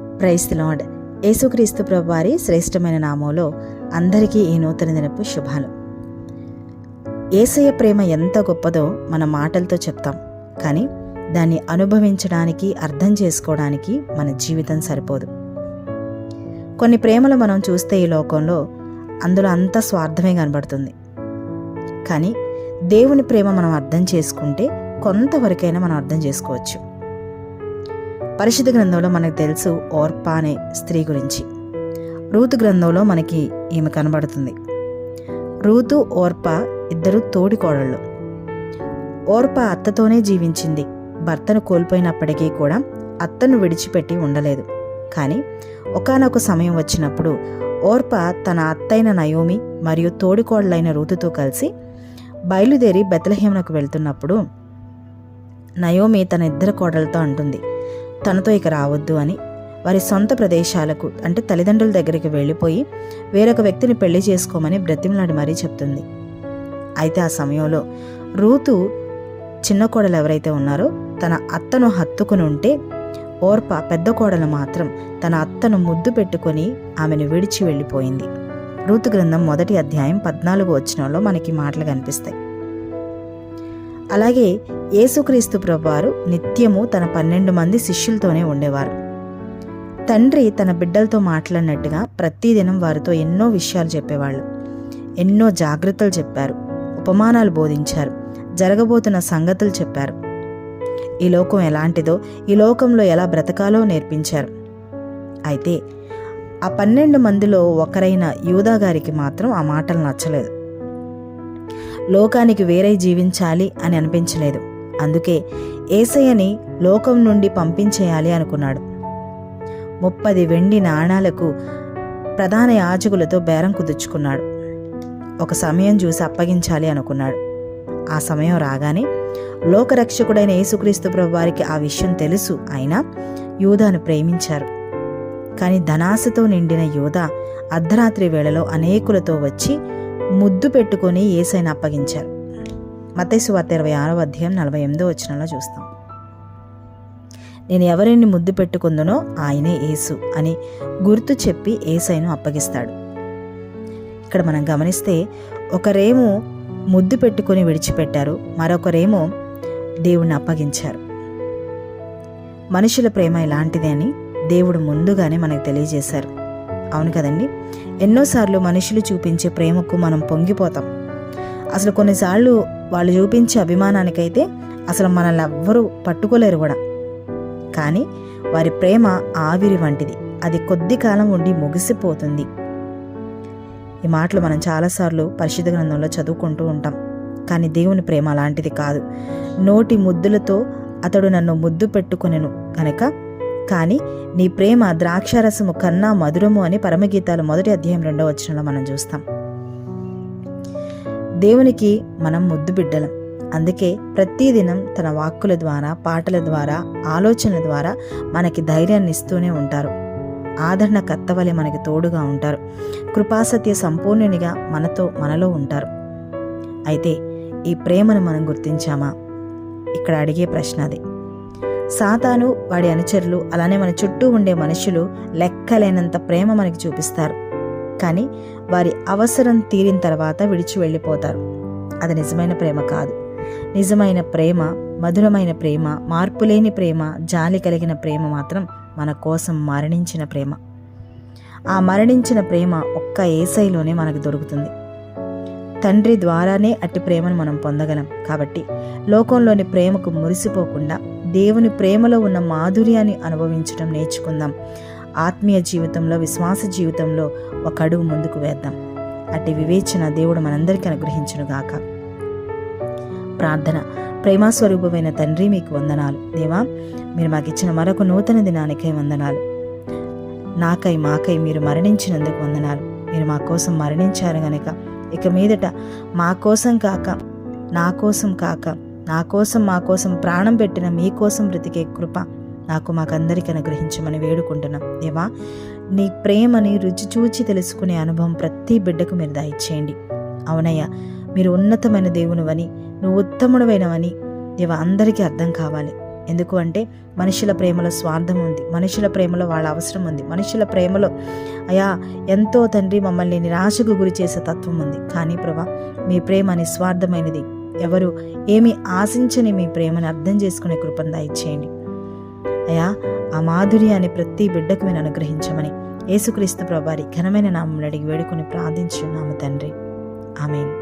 Price lord. యేసుక్రీస్తు ప్రభు వారి శ్రేష్టమైన నామంలో అందరికీ ఈ నూతన దినపు శుభాలు. ఏసయ్య ప్రేమ ఎంత గొప్పదో మన మాటలతో చెప్తాం. కానీ దాన్ని అనుభవించడానికి అర్థం చేసుకోవడానికి మన జీవితం సరిపోదు. కొన్ని ప్రేమలు మనం చూస్తే ఈ లోకంలో అందులో అంత స్వార్థమే కనబడుతుంది. కానీ దేవుని ప్రేమ మనం అర్థం చేసుకుంటే కొంతవరకైనా మనం అర్థం చేసుకోవచ్చు. పరిశుద్ధ గ్రంథంలో మనకు తెలుసు ఓర్పా అనే స్త్రీ గురించి. రూతు గ్రంథంలో మనకి ఈమె కనబడుతుంది. రూతు ఓర్ప ఇద్దరు తోడి కోడళ్ళు. ఓర్ప అత్తతోనే జీవించింది. భర్తను కోల్పోయినప్పటికీ కూడా అత్తను విడిచిపెట్టి ఉండలేదు. కానీ ఒకానొక సమయం వచ్చినప్పుడు ఓర్ప తన అత్తైన నయోమి మరియు తోడికోడలైన రూతుతో కలిసి బయలుదేరి బెతలహేమునకు వెళ్తున్నప్పుడు నయోమి తన ఇద్దరు కోడలతో అంటుంది. తనతో ఇక రావద్దు అని వారి సొంత ప్రదేశాలకు అంటే తల్లిదండ్రుల దగ్గరికి వెళ్ళిపోయి వేరొక వ్యక్తిని పెళ్ళి చేసుకోమని బ్రతిమలాడి మరీ చెప్తుంది. అయితే ఆ సమయంలో రూతు చిన్న కోడలు ఎవరైతే ఉన్నారో తన అత్తను హత్తుకుని ఉంటే ఓర్ప పెద్ద కోడలు మాత్రం తన అత్తను ముద్దు పెట్టుకొని ఆమెను విడిచి వెళ్ళిపోయింది. రూతు గ్రంథం మొదటి అధ్యాయం పద్నాలుగు వచ్చినంలో మనకి మాటలు కనిపిస్తాయి. అలాగే యేసుక్రీస్తు ప్రభువారు నిత్యము తన పన్నెండు మంది శిష్యులతోనే ఉండేవారు. తండ్రి తన బిడ్డలతో మాట్లాడినట్టుగా ప్రతిదినం వారితో ఎన్నో విషయాలు చెప్పేవాళ్ళు. ఎన్నో జాగ్రత్తలు చెప్పారు. ఉపమానాలు బోధించారు. జరగబోతున్న సంగతులు చెప్పారు. ఈ లోకం ఎలాంటిదో ఈ లోకంలో ఎలా బ్రతకాలో నేర్పించారు. అయితే ఆ పన్నెండు మందిలో ఒకరైన యూదా గారికి మాత్రం ఆ మాటలు నచ్చలేదు. లోకానికి వేరే జీవించాలి అని అనిపించలేదు. అందుకే ఏసయ్యని లోకం నుండి పంపించేయాలి అనుకున్నాడు. ముప్పది వెండి నాణాలకు ప్రధాన యాజకులతో బేరం కుదుర్చుకున్నాడు. ఒక సమయం చూసి అప్పగించాలి అనుకున్నాడు. ఆ సమయం రాగానే లోకరక్షకుడైన యేసుక్రీస్తు ప్రభువారికి ఆ విషయం తెలుసు అయినా యూదాను ప్రేమించారు. కానీ ధనాశతో నిండిన యూధ అర్ధరాత్రి వేళలో అనేకులతో వచ్చి ముద్దు పెట్టుకొని ఏసైన అప్పగించారు. మతేసు వార్త ఇరవై ఆరో అధ్యాయం నలభై ఎనిమిదో వచ్చినలా చూస్తాం. నేను ఎవరిని ముద్దు పెట్టుకుందునో ఆయనే యేసు అని గుర్తు చెప్పి ఏసైను అప్పగిస్తాడు. ఇక్కడ మనం గమనిస్తే ఒకరేమో ముద్దు పెట్టుకొని విడిచిపెట్టారు మరొకరేమో దేవుణ్ణి అప్పగించారు. మనుషుల ప్రేమ ఇలాంటిదే అని దేవుడు ముందుగానే మనకు తెలియజేశారు. అవును కదండి. ఎన్నోసార్లు మనుషులు చూపించే ప్రేమకు మనం పొంగిపోతాం. అసలు కొన్నిసార్లు వాళ్ళు చూపించే అభిమానానికైతే అసలు మనల్ని ఎవ్వరూ పట్టుకోలేరు కూడా. కానీ వారి ప్రేమ ఆవిరి వంటిది. అది కొద్ది కాలం ఉండి ముగిసిపోతుంది. ఈ మాటలు మనం చాలాసార్లు పరిశుద్ధ గ్రంథంలో చదువుకుంటూ ఉంటాం. కానీ దేవుని ప్రేమ అలాంటిది కాదు. నోటి ముద్దులతో అతడు నన్ను ముద్దు పెట్టుకొనెను కనుక కానీ నీ ప్రేమ ద్రాక్షారసము కన్నా మధురము అని పరమగీతాలు మొదటి అధ్యాయం రెండవ వచనంలో మనం చూస్తాం. దేవునికి మనం ముద్దు బిడ్డలం. అందుకే ప్రతిదినం తన వాక్కుల ద్వారా పాటల ద్వారా ఆలోచనల ద్వారా మనకి ధైర్యాన్ని ఇస్తూనే ఉంటారు. ఆదరణ కత్తవలే మనకి తోడుగా ఉంటారు. కృపాసత్య సంపూర్ణునిగా మనతో మనలో ఉంటారు. అయితే ఈ ప్రేమను మనం గుర్తించామా? ఇక్కడ అడిగే ప్రశ్న అది. సాతాను వాడి అనుచరులు అలానే మన చుట్టూ ఉండే మనుషులు లెక్కలేనంత ప్రేమ మనకి చూపిస్తారు. కానీ వారి అవసరం తీరిన తర్వాత విడిచి వెళ్ళిపోతారు. అది నిజమైన ప్రేమ కాదు. నిజమైన ప్రేమ మధురమైన ప్రేమ మార్పులేని ప్రేమ జాలి కలిగిన ప్రేమ మాత్రం మన కోసం మరణించిన ప్రేమ. ఆ మరణించిన ప్రేమ ఒక్క ఏసైలోనే మనకు దొరుకుతుంది. తండ్రి ద్వారానే అట్టి ప్రేమను మనం పొందగలం. కాబట్టి లోకంలోని ప్రేమకు మురిసిపోకుండా దేవుని ప్రేమలో ఉన్న మాధుర్యాన్ని అనుభవించడం నేర్చుకుందాం. ఆత్మీయ జీవితంలో విశ్వాస జీవితంలో ఒక అడుగు ముందుకు వేద్దాం. అట్టి వివేచన దేవుడు మనందరికీ అనుగ్రహించునుగాక ప్రార్థన. ప్రేమాస్వరూపమైన తండ్రి మీకు వందనాలు. దేవా మీరు మాకు ఇచ్చిన మరొక నూతన దినానికై వందనాలు. నాకై మాకై మీరు మరణించినందుకు వందనాలు. మీరు మా కోసం మరణించారు గనక ఇక మీదట మా కోసం కాక నా కోసం కాక నా కోసం మా కోసం ప్రాణం పెట్టిన మీకోసం బ్రతికే కృప నాకు మాకందరికీ అనుగ్రహించమని వేడుకుంటున్నాం. దేవా నీ ప్రేమని రుచి చూచి తెలుసుకునే అనుభవం ప్రతి బిడ్డకు మీరు దయచేయండి. అవునయ్యా మీరు ఉన్నతమైన దేవునివని నువ్వు ఉత్తముడమైనవని దేవ అందరికీ అర్థం కావాలి. ఎందుకు అంటే మనుషుల ప్రేమలో స్వార్థం ఉంది మనుషుల ప్రేమలో వాళ్ళ అవసరం ఉంది మనుషుల ప్రేమలో అయా ఎంతో తండ్రి మమ్మల్ని నిరాశకు గురి చేసే తత్వం ఉంది. కానీ ప్రభా మీ ప్రేమ నిస్వార్థమైనది. ఎవరు ఏమి ఆశించని మీ ప్రేమను అర్థం చేసుకునే కృపను దయచేయండి. అయా ఆ మాధుర్యాన్ని ప్రతి బిడ్డకు మీరు అనుగ్రహించమని యేసుక్రీస్తు ప్రభారి ఘనమైన నామం అడిగి వేడుకొని ప్రార్థించున్నాము తండ్రి. ఆమెను.